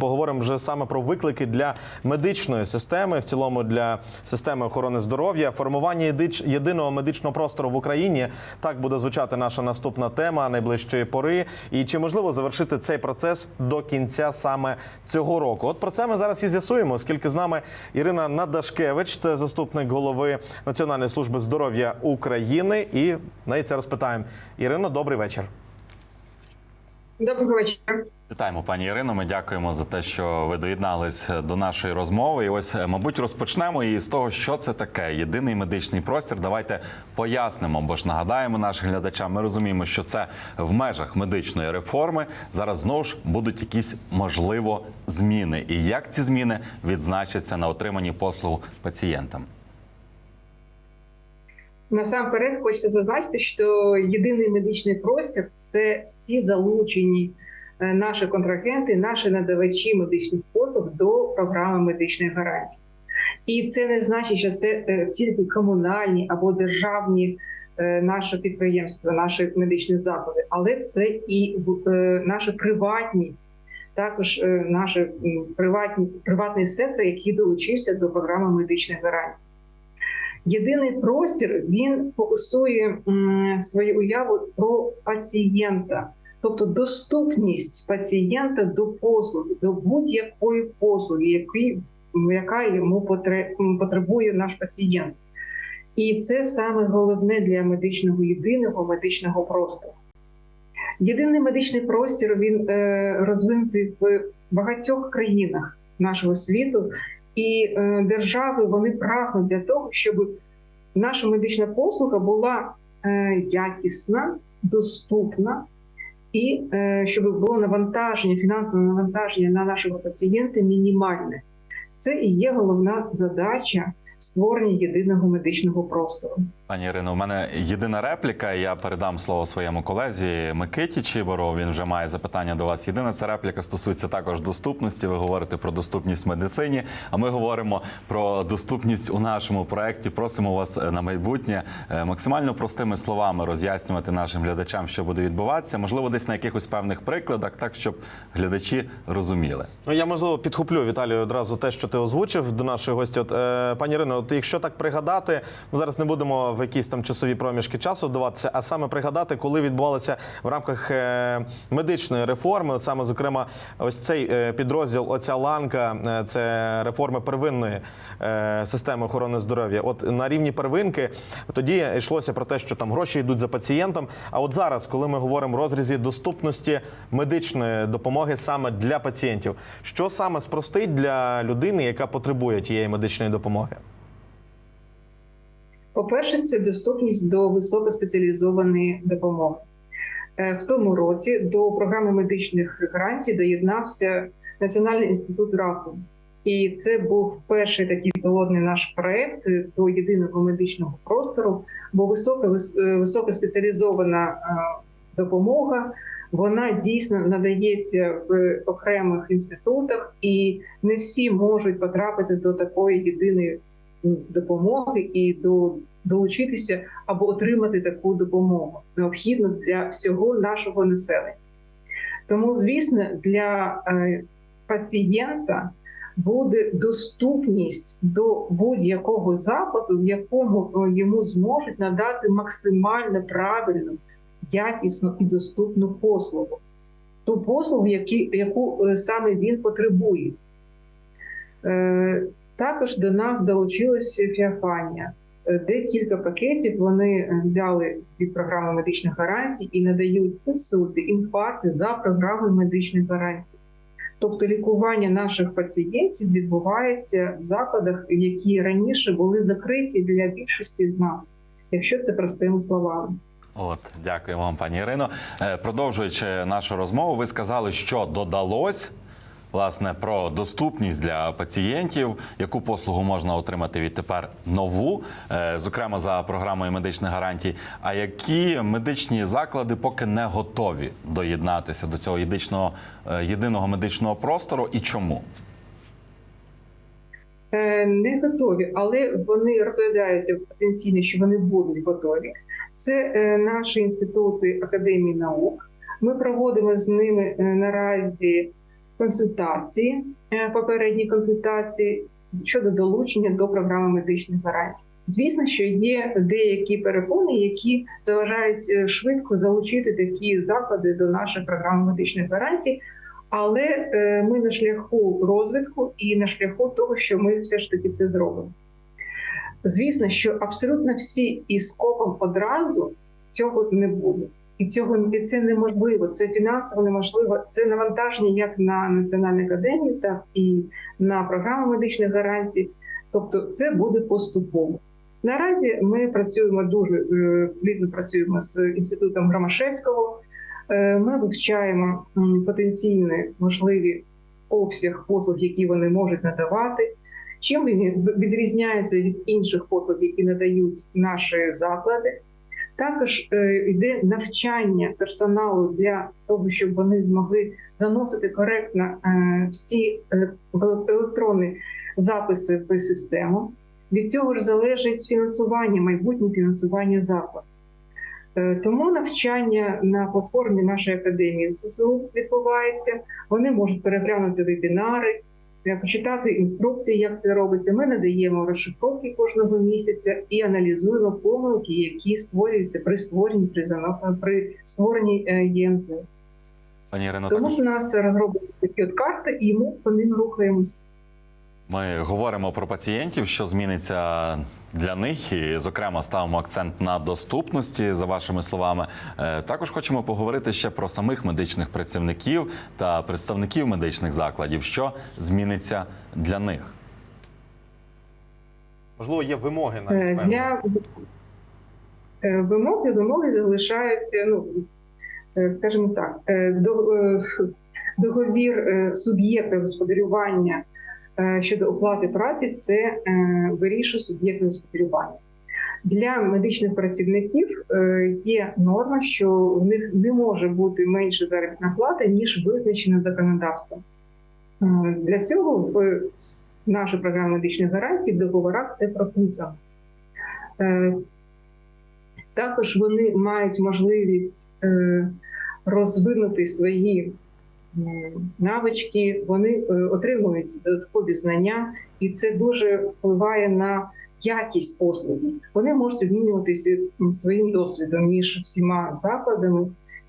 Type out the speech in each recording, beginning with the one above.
Поговоримо вже саме про виклики для медичної системи, в цілому для системи охорони здоров'я, формування єдиного медичного простору в Україні. Так буде звучати наша наступна тема найближчої пори. І чи можливо завершити цей процес до кінця саме цього року? От про це ми зараз і з'ясуємо, оскільки з нами Ірина Надашкевич, це заступник голови Національної служби здоров'я України. І неї це розпитаємо. Ірино, добрий вечір. Доброго вечора. Вітаємо, пані Ірино. Ми дякуємо за те, що ви доєднались до нашої розмови. І ось, е, мабуть, розпочнемо із того, що це таке єдиний медичний простір. Давайте пояснимо, бо ж нагадаємо нашим глядачам. Ми розуміємо, що це в межах медичної реформи. Зараз знову ж будуть якісь можливо зміни. І як ці зміни відзначаться на отриманні послуг пацієнтам? Насамперед хочеться зазначити, що єдиний медичний простір це всі залучені е, наші контрагенти, наші надавачі медичних послуг до програми медичних гарантій. І це не значить, що це е, тільки комунальні або державні е, наші підприємства, наші медичні заклади, але це і наші приватні, також наші приватні приватний сектор, який долучився до програми медичних гарантій. Єдиний простір він фокусує свою уяву про пацієнта, тобто доступність пацієнта до послуги, до будь-якої послуги, яка йому потребує наш пацієнт. І це саме головне для медичного єдиного медичного простору. Єдиний медичний простір він е, розвинутий в багатьох країнах нашого світу, і е, держави вони прагнуть для того, щоб наша медична послуга була е, якісна, доступна, і е, щоб було навантаження, фінансове навантаження на нашого пацієнта мінімальне. Це і є головна задача створення єдиного медичного простору. Пані Ірино, у мене єдина репліка. Я передам слово своєму колезі Микиті Чибору. Він вже має запитання до вас. Єдина ця репліка стосується також доступності. Ви говорите про доступність медицині. А ми говоримо про доступність у нашому проєкті. Просимо вас е, на майбутнє е, максимально простими словами роз'яснювати нашим глядачам, що буде відбуватися. Можливо, десь на якихось певних прикладах, так щоб глядачі розуміли. Ну я можливо підхоплю Віталію одразу те, що ти озвучив до нашої гості. От е, пані Ірино, от якщо так пригадати, ми зараз не будемо в якісь там часові проміжки часу вдаватися, а саме пригадати, коли відбувалося в рамках е, медичної реформи, саме зокрема, ось цей е, підрозділ, оця ланка, е, це реформи первинної системи охорони здоров'я. От на рівні первинки тоді йшлося про те, що там гроші йдуть за пацієнтом. А от зараз, коли ми говоримо в розрізі доступності медичної допомоги саме для пацієнтів, що саме спростить для людини, яка потребує тієї медичної допомоги? По-перше, це доступність до високоспеціалізованої допомоги. Е, В тому році до програми медичних гарантій доєднався Національний інститут раку. І це був перший такий пілотний наш проект до єдиного медичного простору, бо висока е, високоспеціалізована е, допомога вона дійсно надається в окремих інститутах, і не всі можуть потрапити до такої єдиної допомоги і до долучитися або отримати таку допомогу необхідну для всього нашого населення. Тому, звісно, для е, пацієнта буде доступність до будь-якого закладу, в якому е, йому зможуть надати максимально правильну, якісну і доступну послугу, ту послугу, яку е, саме він потребує. Е, також до нас долучилося Фіафанія. Е, Декілька пакетів вони взяли від програми медичних гарантій і надають інсульти, інфаркти за програмою медичних гарантій. Тобто лікування наших пацієнтів відбувається в закладах, які раніше були закриті для більшості з нас, якщо це простими словами. От, дякуємо вам, пані Ірино. Е, Продовжуючи нашу розмову, ви сказали, що додалось. Власне, про доступність для пацієнтів, яку послугу можна отримати відтепер нову, е, зокрема за програмою медичних гарантій. А які медичні заклади поки не готові доєднатися до цього єдичного, е, єдиного медичного простору і чому? Е, Не готові, але вони розглядаються потенційно, що вони будуть готові. Це наші інститути Академії наук. Ми проводимо з ними наразі консультації, е, попередні консультації щодо долучення до програми медичних гарантій. Звісно, що є деякі перепони, які заважають е, швидко залучити такі заклади до нашої програми медичних гарантій. Але е, ми на шляху розвитку і на шляху того, що ми все ж таки це зробимо. Звісно, що абсолютно всі і скопом одразу цього не буде. І цього це неможливо. Це фінансово неможливо. Це навантаження як на національну академію, так і на програму медичних гарантій. Тобто, це буде поступово. Наразі ми працюємо дуже е, плідно працюємо з інститутом Громашевського. Е, Ми вивчаємо потенційний можливий обсяг послуг, які вони можуть надавати. Чим він відрізняється від інших послуг, які надають наші заклади. Також е, йде навчання персоналу для того, щоб вони змогли заносити коректно е, всі е, електронні записи в систему. Від цього ж залежить фінансування, майбутнє фінансування закладу. Тому навчання на платформі нашої академії ССУ відбувається. Вони можуть переглянути вебінари, почитати інструкції, як це робиться. Ми надаємо розшифровки кожного місяця і аналізуємо помилки, які створюються при створенні при, при створенні е, ЄМЗ. Пані Ірина, Тому також в нас розроблені такі от карти, і ми по ним рухаємось. Ми говоримо про пацієнтів, що зміниться для них, і, зокрема, ставимо акцент на доступності, за вашими словами. Е, Також хочемо поговорити ще про самих медичних працівників та представників медичних закладів, що зміниться для них. Можливо, є вимоги Е, навіть певні. Для е, вимоги вимоги залишаються, ну е, скажімо так, е, до- е, договір е, суб'єкта господарювання е, щодо оплати праці це е, вирішує суб'єкт господарювання. Для медичних працівників е, є норма, що в них не може бути менше заробітна плата, ніж визначена законодавством. Е, Для цього в нашій програмі медичних гарантій в договорах це прописано. Е, Також вони мають можливість е, розвинути свої навички, вони е, отримують додаткові знання, і це дуже впливає на якість послуги. Вони можуть обмінюватися своїм досвідом між всіма закладами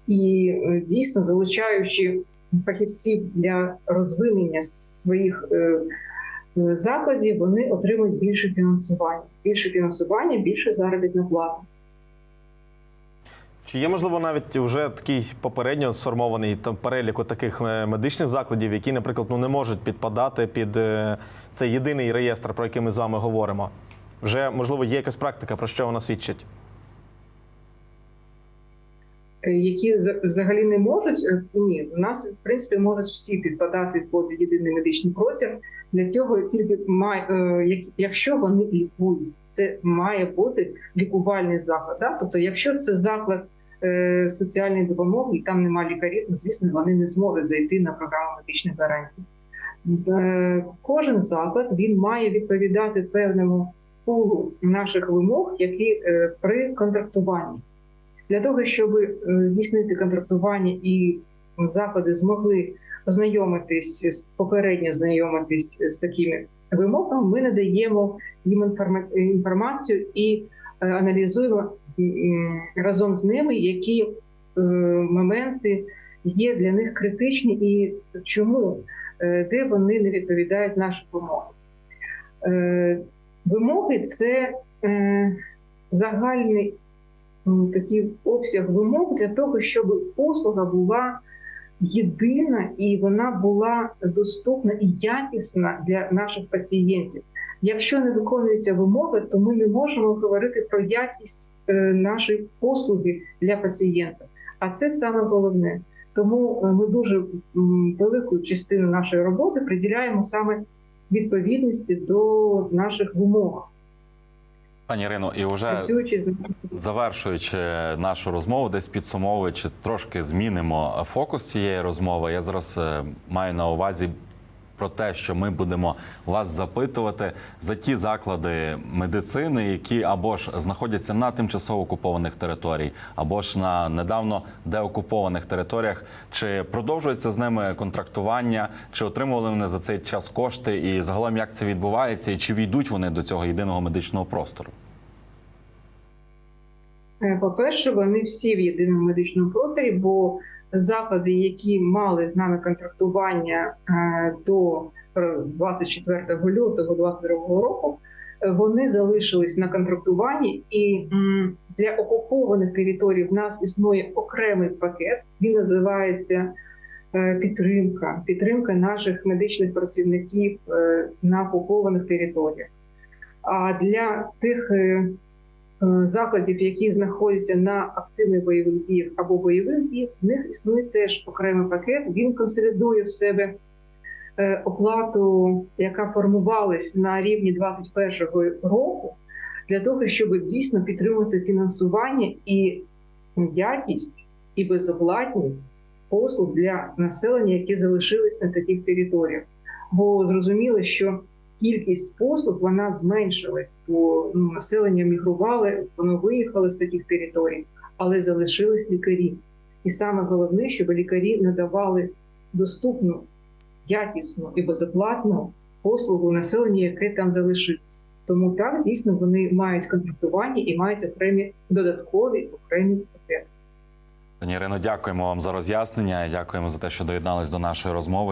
і е, дійсно залучаючи фахівців для розвинення своїх е, закладів, вони отримують більше фінансування. Більше фінансування, більше заробітна плата. Чи є можливо навіть вже такий попередньо сформований там перелік таких медичних закладів, які, наприклад, ну не можуть підпадати під е, цей єдиний реєстр, про який ми з вами говоримо? Вже можливо є якась практика, про що вона свідчить? Е, які за- взагалі не можуть е, ні, у нас в принципі можуть всі підпадати під єдиний медичний простір. Для цього тільки має, е, якщо вони лікують, це має бути лікувальний заклад. Да? Тобто, якщо це заклад е, соціальної допомоги і там немає лікарів, то звісно вони не зможуть зайти на програму медичних гарантій. Е, Кожен заклад він має відповідати певному пулу наших вимог, які е, при контрактуванні. Для того, щоб е, здійснити контрактування і заклади змогли ознайомитись попередньо знайомитись з такими вимогами, ми надаємо їм інформацію і е, аналізуємо разом з ними, які е, моменти є для них критичні і чому, е, де вони не відповідають нашим вимогам. Е, Вимоги це загальний такий обсяг вимог для того, щоб послуга була єдина і вона була доступна і якісна для наших пацієнтів. Якщо не виконуються вимоги, то ми не можемо говорити про якість е, нашої послуги для пацієнта. А це саме головне. Тому е, ми дуже велику частину нашої роботи приділяємо саме відповідності до наших вимог, Пані Ірино, і вже Завершуючи нашу розмову, десь підсумовуючи, трошки змінимо фокус цієї розмови. Я зараз е, маю на увазі про те, що ми будемо вас запитувати за ті заклади медицини, які або ж знаходяться на тимчасово окупованих територій, або ж на недавно деокупованих територіях. Чи продовжується з ними контрактування, чи отримували вони за цей час кошти, і загалом як це відбувається, і чи війдуть вони до цього єдиного медичного простору? Е, По-перше, вони всі в єдиному медичному просторі, бо заклади, які мали з нами контрактування е, до е, 24 лютого 2022 року, е, вони залишились на контрактуванні, і для окупованих територій в нас існує окремий пакет. Він називається е, підтримка, підтримка наших медичних працівників е, на окупованих територіях. А для тих е, е, закладів, які знаходяться на активних бойових діях або бойових діях, в них існує теж окремий пакет. Він консолідує в себе е, оплату, яка формувалась на рівні 2021 року, для того, щоб дійсно підтримувати фінансування і якість і безоплатність послуг для населення, які залишились на таких територіях. Бо зрозуміло, що кількість послуг вона зменшилась, бо ну, населення мігрували, воно виїхало з таких територій, але залишились лікарі. І саме головне, щоб лікарі надавали доступну, якісну і безоплатну послугу населенню, яке там залишилось. Тому так дійсно вони мають контрактування і мають окремі додаткові окремі пакети. Пані Ірино, дякуємо вам за роз'яснення. Дякуємо за те, що доєднались до нашої розмови.